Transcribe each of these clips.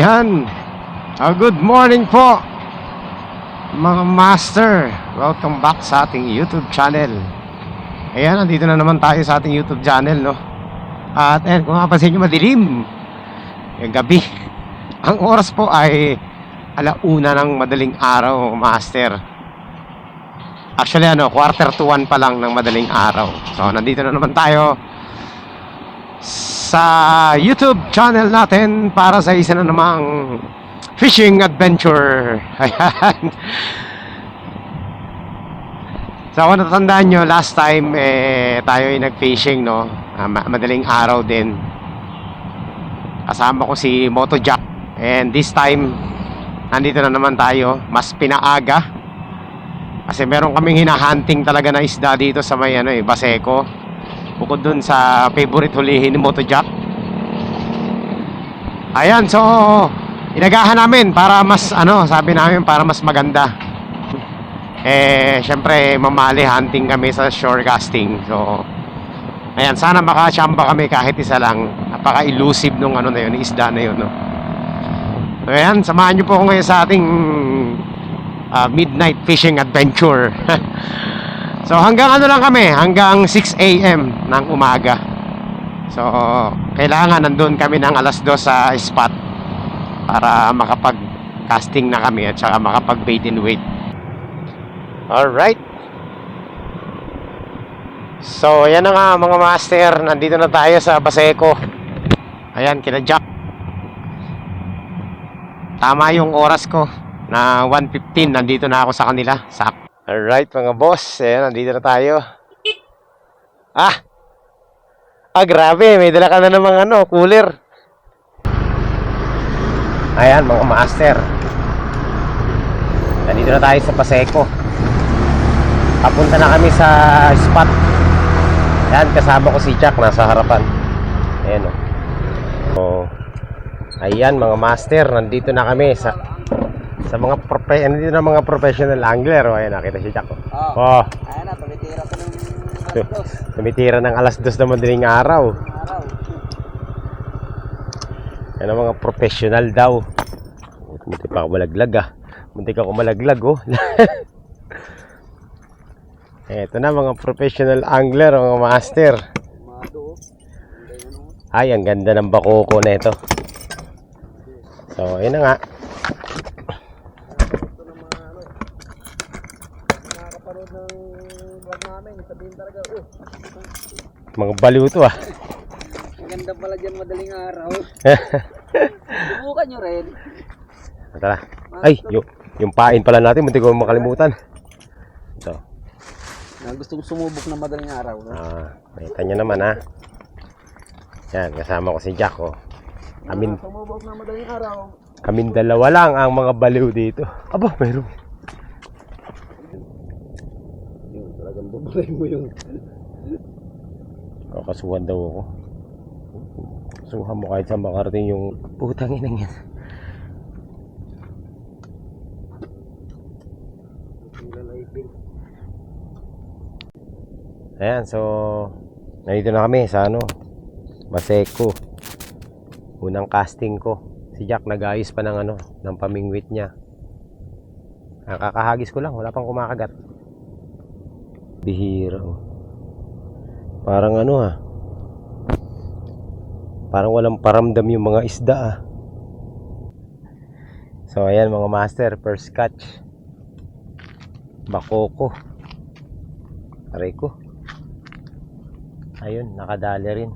Yan. Ah, good morning po, mga master. Welcome back sa ating YouTube channel. Ayan, nandito na naman tayo sa ating YouTube channel, no? At ayan, kung mapapansin nyo, madilim. Yung gabi. Ang oras po ay alauna ng madaling araw, master. Actually, ano, quarter to one pa lang ng madaling araw. So, nandito na naman tayo sa YouTube channel natin para sa isa na namang fishing adventure. Ayan. So kung natatandaan nyo, last time eh, tayo ay nag-fishing, no? Ah, ma- madaling araw din. Kasama ko si Moto Jack. And this time, nandito na naman tayo. Mas pinaaga. Kasi meron kaming hinahunting talaga na isda dito sa may ano, eh, Baseco. Bukod dun sa favorite hulihin ni Moto Jack. Ayan, so inagahan namin para mas ano, sabi namin para mas maganda. Eh, syempre mamali hunting kami sa shore casting. So ayan, sana makachamba kami kahit isa lang. Napaka-elusive nung ano na yun, isda na yun, no. Ayan, samahan niyo po ako ngayon sa ating ah, midnight fishing adventure. So hanggang ano lang kami, hanggang 6 a.m. ng umaga. So kailangan nandun kami ng alas 2 sa spot para makapag casting na kami at saka makapag bait and wait. Alright. So yan na nga mga master, nandito na tayo sa Baseco. Ayan, kina Jack. Tama yung oras ko na 1.15, nandito na ako sa kanila. Sak Alright mga boss, ayan, nandito na tayo. Ah! Ah, grabe, may dala ka na namang ano, cooler. Ayan mga master. Nandito na tayo sa Paseco. Papunta na kami sa spot. Ayan, kasama ko si Jack, nasa harapan. Ayan o. Oh. Ayan mga master, nandito na kami sa sa mga profe nandito na mga professional angler. O, ayan, nakita si Jack. Oh. Oh, oh. ayan na, tumitira ko ng Tu- dos Tumitira ng alas dos na madaling araw. araw. Yan ang mga professional daw. Munti pa ako malaglag ah. Munti ka ako malaglag oh. Eto na mga professional angler, mga master. Oh. Ay, ang ganda ng bakoko na ito. So, yun na nga. Ito ng mga ano. Nakakapanood ng vlog namin. Sabihin talaga, oh, Mga baliw to ah. ang ganda pala dyan madaling araw. Subukan nyo rin. Tara. Ay, yung, yung pain pala natin, munti ko makalimutan. Ito. Na gustong sumubok na madaling araw. No? Ah, nakita nyo naman ha. Yan, kasama ko si Jack oh. Amin, Na sumubok na madaling araw. Kaming dalawa lang ang mga baliw dito. Aba, mayroon. Yun, talagang bubulay mo yung Kakasuhan daw ako. Suhan mo kahit sa makarating yung putang inang yan. Ayan, so nandito na kami sa ano, Baseco. Unang casting ko. Si Jack nag-ayos pa ng ano, ng pamingwit niya. Nakakahagis ko lang, wala pang kumakagat. Bihira. oh. Parang ano ah. Parang walang paramdam yung mga isda ah. So ayan mga master, first catch. Bakoko. Aray ko. Ayun, nakadali rin.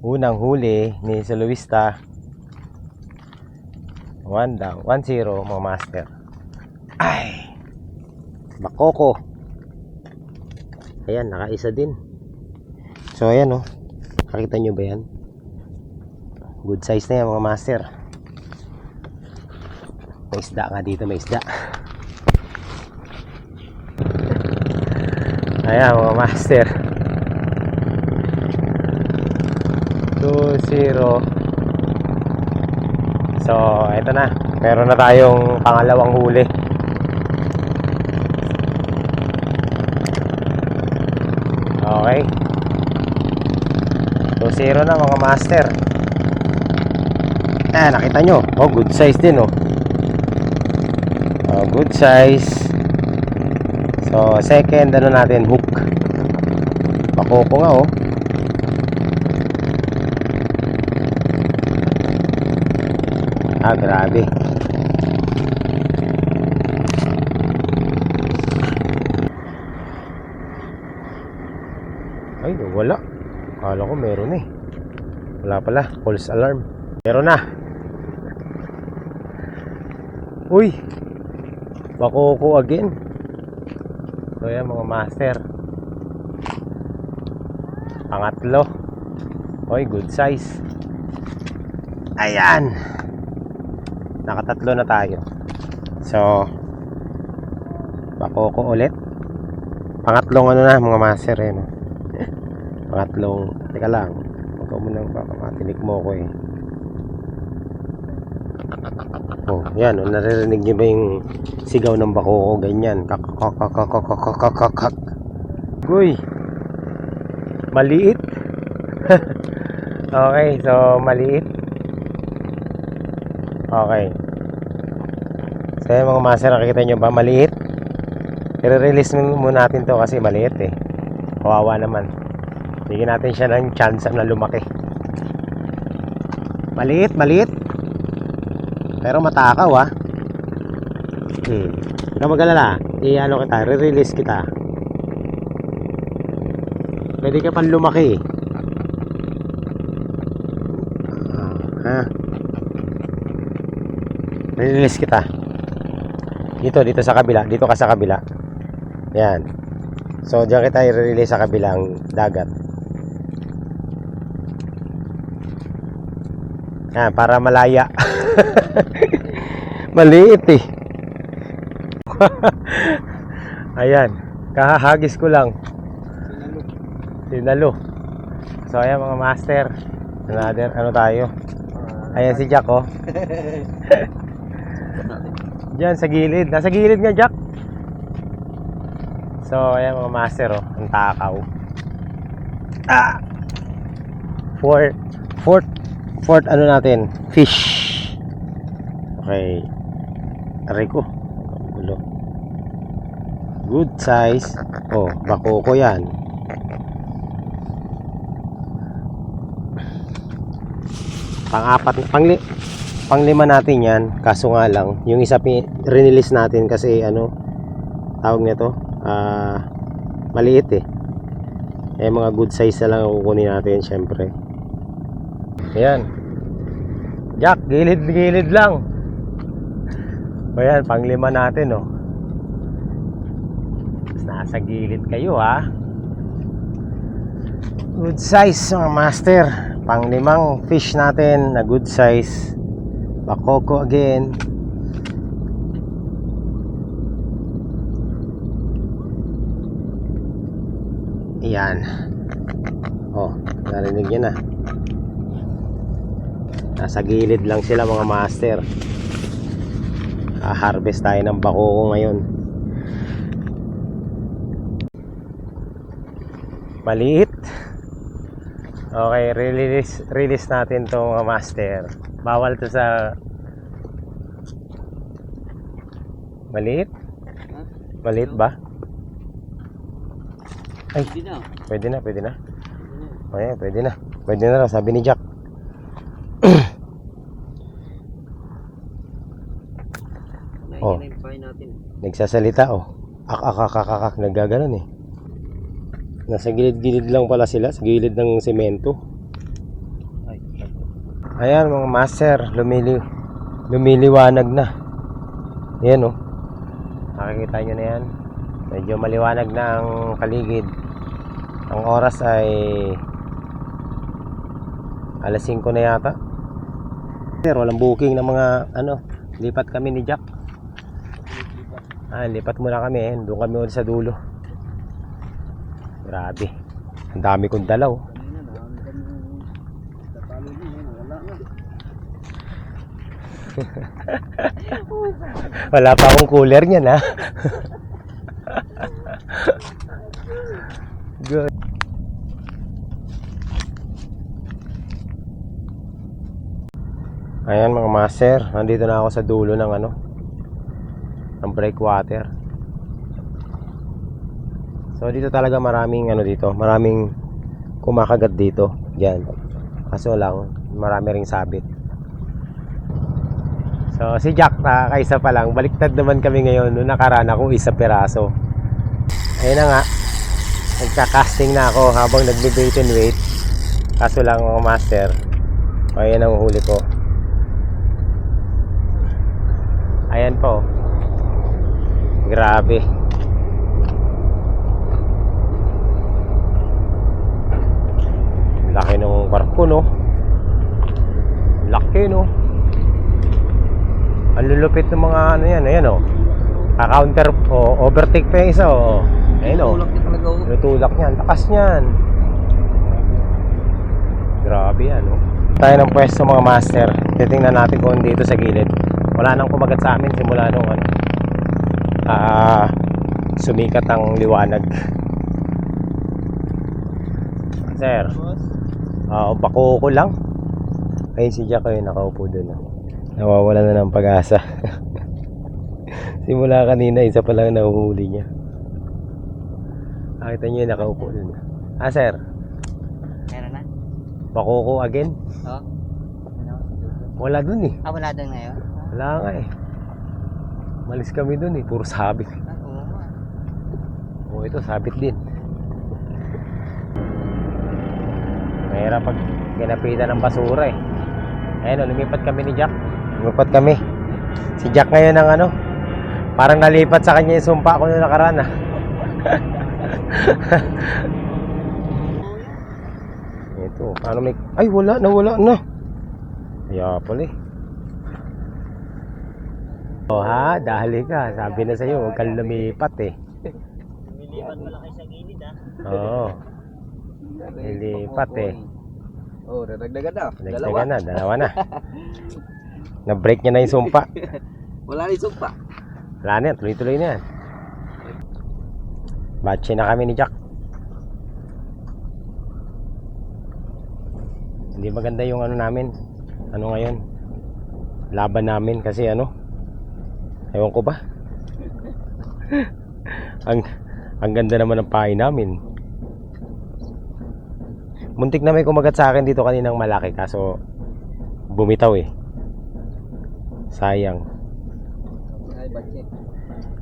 Unang huli ni Soloista. 1 down, 1-0 mga master. Ay! Bakoko. Ayan, nakaisa din. So ayan oh. Nakita nyo ba yan? Good size na yan mga master. May isda nga dito, may isda. Ayan mga master. 2-0. So, eto na. Meron na tayong pangalawang huli. 2-0 na mga master. Eh, nakita nyo. Oh, good size din, oh. Oh, good size. So, second, ano natin, hook. Pakoko nga, oh. Ah, grabe. Ay, wala. Kala ko meron eh. Wala pala. False alarm. Meron na. Uy! Bakoko again. So yan mga master. Pangatlo. Oy, good size. Ayan. Nakatatlo na tayo. So, bakoko ulit. Pangatlong ano na mga master eh. No? Pangatlong, teka lang. Huwag ka muna baka matinik mo ko eh. Oh, yan. Oh, naririnig niyo ba yung sigaw ng bako ko? Ganyan. Kakakakakakakakakakak. Uy. Maliit. okay, so maliit. Okay. So yan mga master, nakikita nyo ba? Maliit. I-release muna natin to kasi maliit eh. Kawawa naman. Bigyan natin siya ng chance na lumaki. Maliit, maliit. Pero matakaw ah. Hmm. Huwag ka mag-alala. I-ano kita, re-release kita. Pwede ka pang lumaki. Ah, ha? Re-release kita. Dito, dito sa kabila. Dito ka sa kabila. Yan. So, diyan kita i-release sa kabilang dagat. Yan, para malaya. Maliit eh. Ayan. Kahahagis ko lang. Sinalo. So, ayan mga master. Another, ano tayo? Ayan si Jack, oh. Diyan, sa gilid. Nasa gilid nga, Jack. So, ayan mga master, oh. Ang takaw. Ah! Fourth, fourth, fourth, ano natin? Fish. Okay. Aray ko. Gulo. Good size. Oh, bakoko yan. Pang-apat, pangli, panglima natin yan. Kaso nga lang, yung isa release natin kasi ano, tawag nito, ah, maliit eh. Eh, mga good size na lang ang kukunin natin, syempre. Ayan. Jack, gilid-gilid lang. O panglima natin, oh. Nasa gilid kayo, ha. Good size, mga master. Panglimang fish natin na good size. Bakoko again. Yan. Oh, narinig nyo na. Nasa gilid lang sila mga master. harvest tayo ng bakoko ngayon. Maliit. Okay, release release natin 'to mga master. Bawal 'to sa Maliit? Maliit ba? Ay, Hindi na. pwede na, pwede na. Pwede na. Pwede na sabi ni Jack. Oh. Naingin na yung pain natin. Nagsasalita oh. Ak ak ak ak ak, naggaganon eh. Nasa gilid-gilid lang pala sila, sa gilid ng semento. Ay, Ayan mga master, lumili lumiliwanag na. Ayan oh. Nakikita nyo na yan. Medyo maliwanag na ang paligid. Ang oras ay alas 5 na yata. Pero walang booking ng mga ano, lipat kami ni Jack. Ah, lipat muna kami eh. Doon kami ulit sa dulo. Grabe. Ang dami kong dalaw. na. Wala na. Pa akong cooler niyan ha. Good. Ayan mga master, nandito na ako sa dulo ng ano ng breakwater. So dito talaga maraming ano dito, maraming kumakagat dito. Diyan. Kaso lang, marami ring sabit. So si Jack nakakaisa pa lang, baliktad naman kami ngayon nung nakaraan ako isa peraso. Ayun na nga, nagka-casting na ako habang nagbe-bait and wait. Kaso lang mga master, ayan ang huli ko. Ayan po. Grabe. Laki ng barko no. Laki no. Ang lulupit ng mga ano yan, ayan oh. Ka-counter, oh, overtake pa yung isa oh. Ayun oh. Tulak niya talaga oh. Niyan. Takas niyan. Grabe yan, no? Tayo ng pwesto mga master. Titingnan natin kung dito sa gilid. Wala nang kumagat sa amin simula nung ano. Ah, sumikat ang liwanag. Sir, ah bako ko lang. Ayun si Jack ay nakaupo doon. ah. Nawawala na ng pag-asa. Simula kanina, isa pa lang nahuhuli niya. Nakita niyo yung nakaupo dun. Ah, sir. Meron na? Bakoko again? Oo. Wala dun eh. Ah, wala doon ngayon? Wala nga eh. Malis kami dun eh. Puro sabit. Oo. Oo, ito sabit din. Mahirap pag ginapitan ng basura eh. Ayun, oh, lumipat kami ni Jack. Lumipat kami. Si Jack ngayon ang ano, parang nalipat sa kanya yung sumpa ko nung nakaraan ah. Ito, paano may... Ay, wala na, wala na. Kaya pala eh. Oh ha, dahil ka. Sabi na sa'yo, huwag kang lumipat eh. Lumilipat pala kayo sa gilid ah. Oo. Nilipat eh. Oh, dadagdagan na. Next na na, dalawa na. Na-break niya na yung sumpa. Wala rin sumpa. Wala na tuloy-tuloy na yan. Batche na kami ni Jack. Hindi maganda yung ano namin. Ano ngayon? Laban namin kasi ano? Ewan ko ba? ang ang ganda naman ng pahay namin. Muntik na may kumagat sa akin dito kaninang malaki kaso bumitaw eh. Sayang.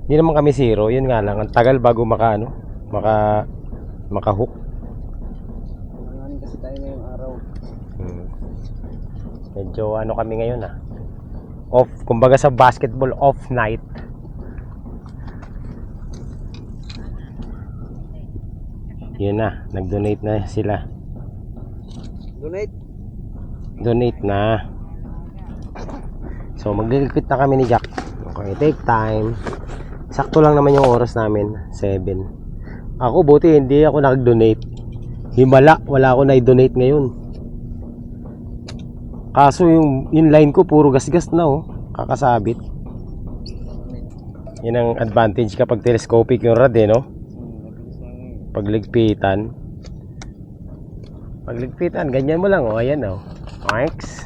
Hindi naman kami zero, yun nga lang. Ang tagal bago maka ano, maka maka-hook. Nanganin kasi tayo ngayong araw. Hmm. Medyo ano kami ngayon ah. Off, kumbaga sa basketball off night. Yun na, nag-donate na sila. Donate. Donate na. So magliligpit na kami ni Jack. Okay, take time. Sakto lang naman yung oras namin, 7. Ako buti hindi ako nag-donate. Himala, wala ako na-donate ngayon. Kaso yung inline ko puro gasgas na oh, kakasabit. Yan ang advantage kapag telescopic yung rad eh, no? Pagligpitan. Pagligpitan, ganyan mo lang oh, ayan oh. Thanks.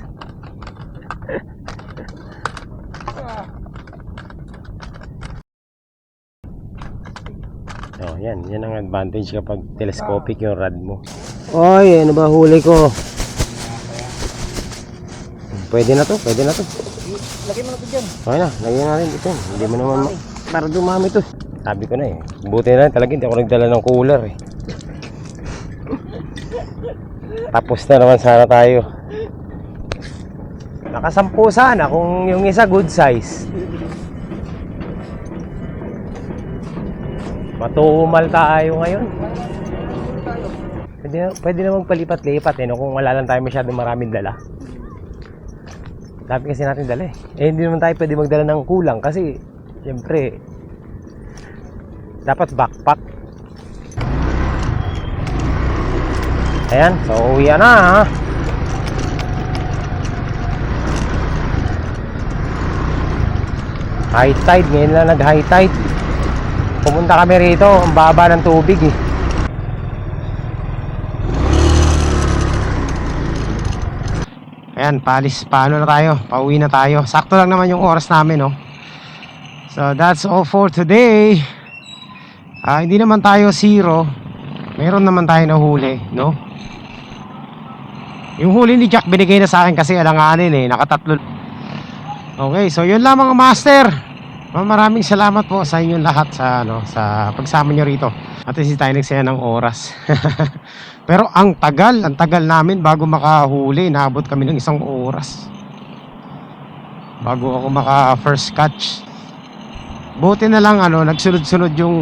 Oh, yan. Yan ang advantage kapag telescopic yung rad mo. Oy, ano ba huli ko? Pwede na to, pwede na to. Lagay mo na ito dyan. Okay na, lagyan natin ito. Hindi mo naman ma- para dumami to. Sabi ko na eh. Buti na lang talaga hindi ako nagdala ng cooler eh. Tapos na naman sana tayo. Nakasampu sana kung yung isa good size. Matumal tayo ngayon. Pwede, na- pwede namang palipat-lipat eh, no? kung wala lang tayo masyadong maraming dala. Dami kasi natin dala eh. Eh hindi naman tayo pwede magdala ng kulang kasi siyempre dapat backpack. Ayan, so uwi na ha. High tide, ngayon lang nag high tide. Pumunta kami rito, ang baba ng tubig eh. Ayan, palis, paano na tayo? Pauwi na tayo. Sakto lang naman yung oras namin, no? So, that's all for today. Ah, hindi naman tayo zero. Meron naman tayo na huli, no? Yung huli ni Jack binigay na sa akin kasi alanganin eh, nakatatlo. Okay, so yun lang mga master. Ma- Maraming salamat po sa inyong lahat sa ano sa pagsama nyo rito. At least tayo nagsaya ng oras. Pero ang tagal, ang tagal namin bago makahuli, naabot kami ng isang oras. Bago ako maka first catch. Buti na lang ano, nagsunod-sunod yung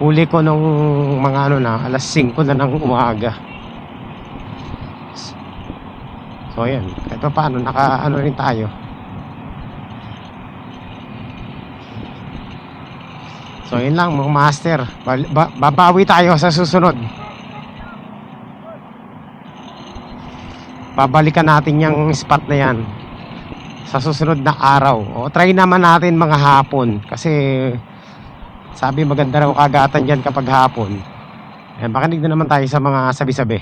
huli ko nung mga ano na, alas 5 na ng umaga. So ayan, kahit pa paano, naka ano rin tayo. So yun lang mga master, babawi tayo sa susunod. Babalikan natin yung spot na yan sa susunod na araw. O try naman natin mga hapon kasi sabi maganda raw kagatan dyan kapag hapon. Eh, makinig na naman tayo sa mga sabi-sabi.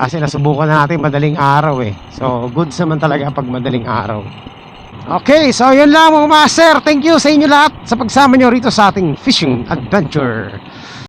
Kasi nasubukan na natin madaling araw eh. So, goods naman talaga pag madaling araw. Okay, so yun lang mga master. Thank you sa inyo lahat sa pagsama nyo rito sa ating fishing adventure.